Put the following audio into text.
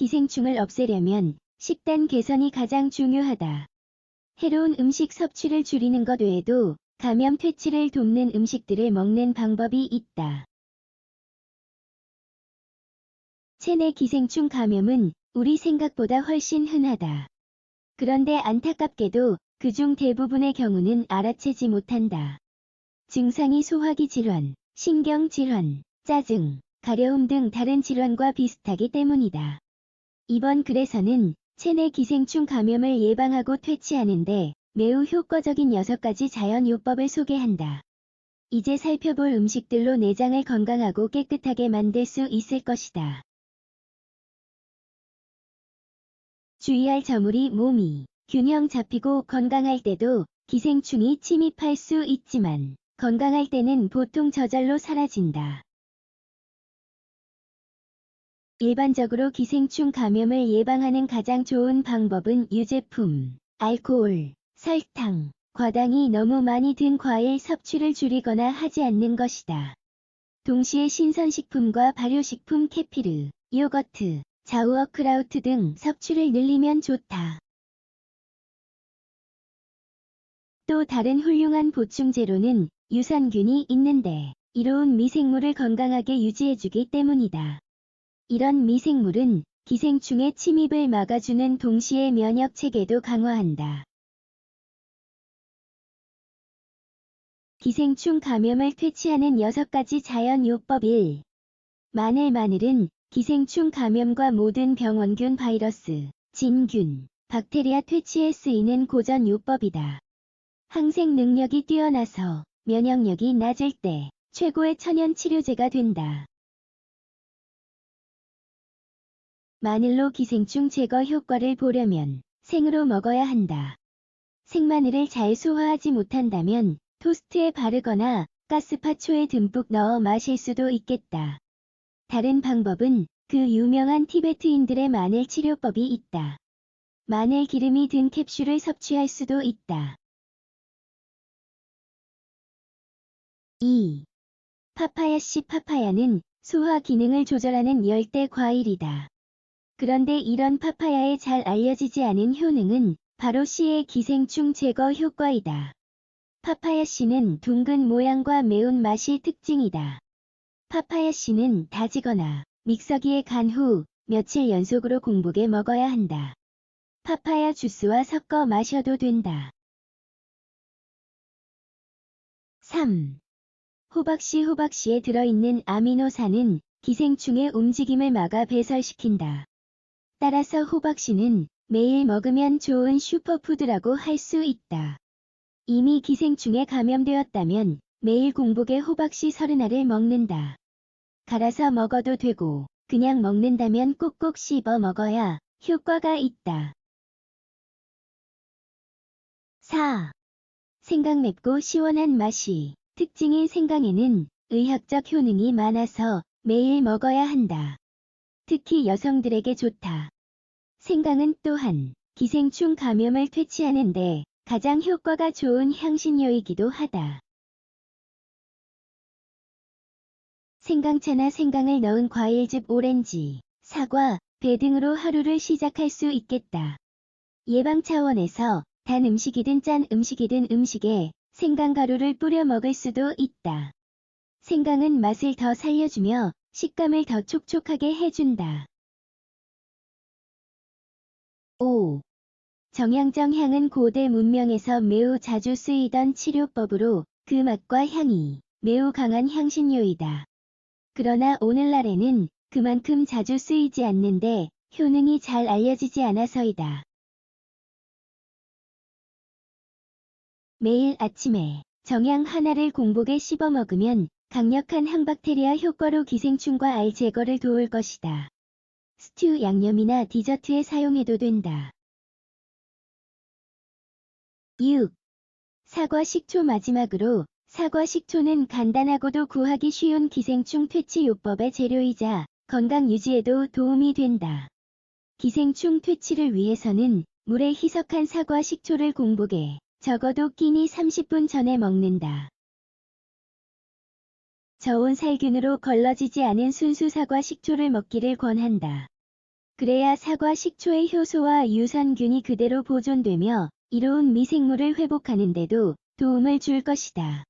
기생충을 없애려면 식단 개선이 가장 중요하다. 해로운 음식 섭취를 줄이는 것 외에도 감염 퇴치를 돕는 음식들을 먹는 방법이 있다. 체내 기생충 감염은 우리 생각보다 훨씬 흔하다. 그런데 안타깝게도 그중 대부분의 경우는 알아채지 못한다. 증상이 소화기 질환, 신경 질환, 짜증, 가려움 등 다른 질환과 비슷하기 때문이다. 이번 글에서는 체내 기생충 감염을 예방하고 퇴치하는데 매우 효과적인 6가지 자연요법을 소개한다. 이제 살펴볼 음식들로 내장을 건강하고 깨끗하게 만들 수 있을 것이다. 주의할 점으리 몸이 균형 잡히고 건강할 때도 기생충이 침입할 수 있지만 건강할 때는 보통 저절로 사라진다. 일반적으로 기생충 감염을 예방하는 가장 좋은 방법은 유제품, 알코올, 설탕, 과당이 너무 많이 든 과일 섭취를 줄이거나 하지 않는 것이다. 동시에 신선식품과 발효식품 케피르, 요거트, 자우어크라우트 등 섭취를 늘리면 좋다. 또 다른 훌륭한 보충제로는 유산균이 있는데 이로운 미생물을 건강하게 유지해주기 때문이다. 이런 미생물은 기생충의 침입을 막아주는 동시에 면역 체계도 강화한다. 기생충 감염을 퇴치하는 6가지 자연요법 1. 마늘 마늘은 기생충 감염과 모든 병원균 바이러스, 진균, 박테리아 퇴치에 쓰이는 고전 요법이다. 항생 능력이 뛰어나서 면역력이 낮을 때 최고의 천연 치료제가 된다. 마늘로 기생충 제거 효과를 보려면 생으로 먹어야 한다. 생마늘을 잘 소화하지 못한다면 토스트에 바르거나 가스파초에 듬뿍 넣어 마실 수도 있겠다. 다른 방법은 그 유명한 티베트인들의 마늘 치료법이 있다. 마늘 기름이 든 캡슐을 섭취할 수도 있다. 2. 파파야 씨 파파야는 소화 기능을 조절하는 열대 과일이다. 그런데 이런 파파야의 잘 알려지지 않은 효능은 바로 씨의 기생충 제거 효과이다. 파파야 씨는 둥근 모양과 매운 맛이 특징이다. 파파야 씨는 다지거나 믹서기에 간 후 며칠 연속으로 공복에 먹어야 한다. 파파야 주스와 섞어 마셔도 된다. 3. 호박씨 호박씨에 들어있는 아미노산은 기생충의 움직임을 막아 배설시킨다. 따라서 호박씨는 매일 먹으면 좋은 슈퍼푸드라고 할 수 있다. 이미 기생충에 감염되었다면 매일 공복에 호박씨 서른알을 먹는다. 갈아서 먹어도 되고 그냥 먹는다면 꼭꼭 씹어 먹어야 효과가 있다. 4. 생강 맵고 시원한 맛이 특징인 생강에는 의학적 효능이 많아서 매일 먹어야 한다. 특히 여성들에게 좋다. 생강은 또한 기생충 감염을 퇴치하는데 가장 효과가 좋은 향신료이기도 하다. 생강차나 생강을 넣은 과일즙 오렌지, 사과, 배 등으로 하루를 시작할 수 있겠다. 예방 차원에서 단 음식이든 짠 음식이든 음식에 생강 가루를 뿌려 먹을 수도 있다. 생강은 맛을 더 살려주며 식감을 더 촉촉하게 해준다. 5. 정향정 향은 고대 문명에서 매우 자주 쓰이던 치료법으로 그 맛과 향이 매우 강한 향신료이다. 그러나 오늘날에는 그만큼 자주 쓰이지 않는데 효능이 잘 알려지지 않아서이다. 매일 아침에 정향 하나를 공복에 씹어 먹으면 강력한 항박테리아 효과로 기생충과 알 제거를 도울 것이다. 스튜 양념이나 디저트에 사용해도 된다. 6. 사과 식초 마지막으로 사과 식초는 간단하고도 구하기 쉬운 기생충 퇴치 요법의 재료이자 건강 유지에도 도움이 된다. 기생충 퇴치를 위해서는 물에 희석한 사과 식초를 공복에 적어도 끼니 30분 전에 먹는다. 저온 살균으로 걸러지지 않은 순수 사과 식초를 먹기를 권한다. 그래야 사과 식초의 효소와 유산균이 그대로 보존되며 이로운 미생물을 회복하는데도 도움을 줄 것이다.